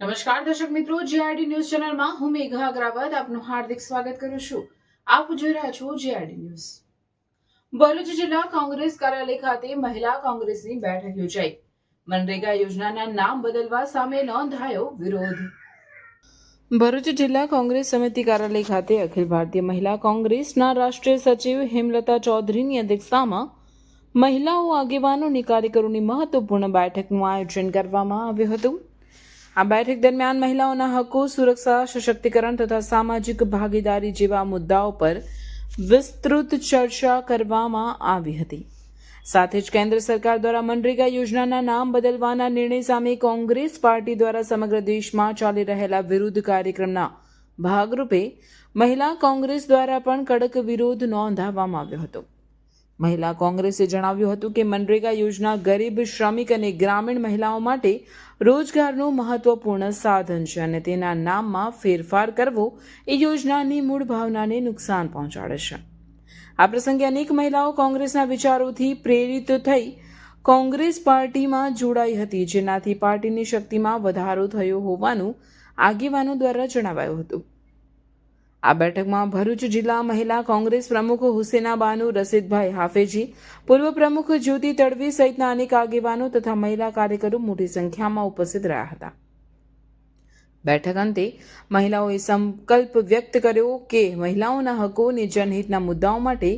નમસ્કાર દર્શક મિત્રો જીઆરડી ન્યૂઝ ચેનલમાં હું મેઘા અગ્રવાલ આપનું હાર્દિક સ્વાગત કરું છું. આપ જોઈ રહ્યા છો જીઆરડી ન્યૂઝ ભરૂચ જિલ્લા કોંગ્રેસ કાર્યાલય ખાતે મહિલા કોંગ્રેસની બેઠક યોજાઈ. મનરેગા યોજનાના નામ બદલવા સામે નોંધાયો વિરોધ. ભરૂચ જિલ્લા કોંગ્રેસ સમિતિ કાર્યાલય ખાતે અખિલ ભારતીય મહિલા કોંગ્રેસના રાષ્ટ્રીય સચિવ હેમલતા ચૌધરીની અધ્યક્ષતામાં મહિલાઓ આગેવાનોની કાર્યકરોની મહત્વપૂર્ણ બેઠકનું આયોજન કરવામાં આવ્યું હતું. આ બેઠક દરમિયાન મહિલાઓના હકો સુરક્ષા, સશક્તિકરણ તથા સામાજિક ભાગીદારી જેવા મુદ્દાઓ પર વિસ્તૃત ચર્ચા કરવામાં આવી હતી. સાથે જ કેન્દ્ર સરકાર દ્વારા મનરેગા યોજનાના નામ બદલવાના નિર્ણય સામે કોંગ્રેસ પાર્ટી દ્વારા સમગ્ર દેશમાં ચાલી રહેલા વિરોધ કાર્યક્રમના ભાગરૂપે મહિલા કોંગ્રેસ દ્વારા પણ કડક વિરોધ નોંધાવવામાં આવ્યો હતો. મહિલા કોંગ્રેસે જણાવ્યું હતું કે મનરેગા યોજના ગરીબ, શ્રમિક અને ગ્રામીણ મહિલાઓ માટે રોજગારનું મહત્વપૂર્ણ સાધન છે અને તેના નામમાં ફેરફાર કરવો એ યોજનાની મૂળ ભાવનાને નુકસાન પહોંચાડે છે. આ પ્રસંગે અનેક મહિલાઓ કોંગ્રેસના વિચારોથી પ્રેરિત થઈ કોંગ્રેસ પાર્ટીમાં જોડાઈ હતી, જેનાથી પાર્ટીની શક્તિમાં વધારો થયો હોવાનું આગેવાનો દ્વારા જણાવાયું હતું. આ બેઠકમાં ભરૂચ જિલ્લા મહિલા કોંગ્રેસ પ્રમુખ હુસેનાબાનુ રસીદભાઈ હાફેજી, પૂર્વ પ્રમુખ જ્યોતિ તડવી સહિતના અનેક આગેવાનો તથા મહિલા કાર્યકરો મોટી સંખ્યામાં ઉપસ્થિત રહ્યા હતા. બેઠક અંતે મહિલાઓએ સંકલ્પ વ્યક્ત કર્યો કે મહિલાઓના હકો અને જનહિતના મુદ્દાઓ માટે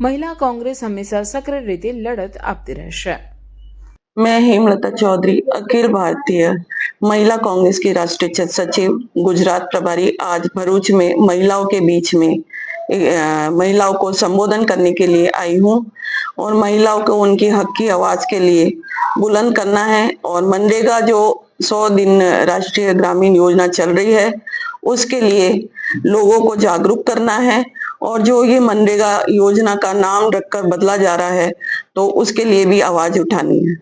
મહિલા કોંગ્રેસ હંમેશા સક્રિય રીતે લડત આપતી રહેશે. મેં હેમલતા ચૌધરી, અખિલ ભારતીય महिला कांग्रेस की राष्ट्रीय सचिव, गुजरात प्रभारी आज भरूच में महिलाओं के बीच में महिलाओं को संबोधन करने के लिए आई हूँ और महिलाओं को उनकी हक की आवाज़ के लिए बुलंद करना है और मनरेगा जो सौ दिन राष्ट्रीय ग्रामीण योजना चल रही है, उसके लिए लोगों को जागरूक करना है और जो ये मनरेगा योजना का नाम रखकर बदला जा रहा है तो उसके लिए भी आवाज़ उठानी है।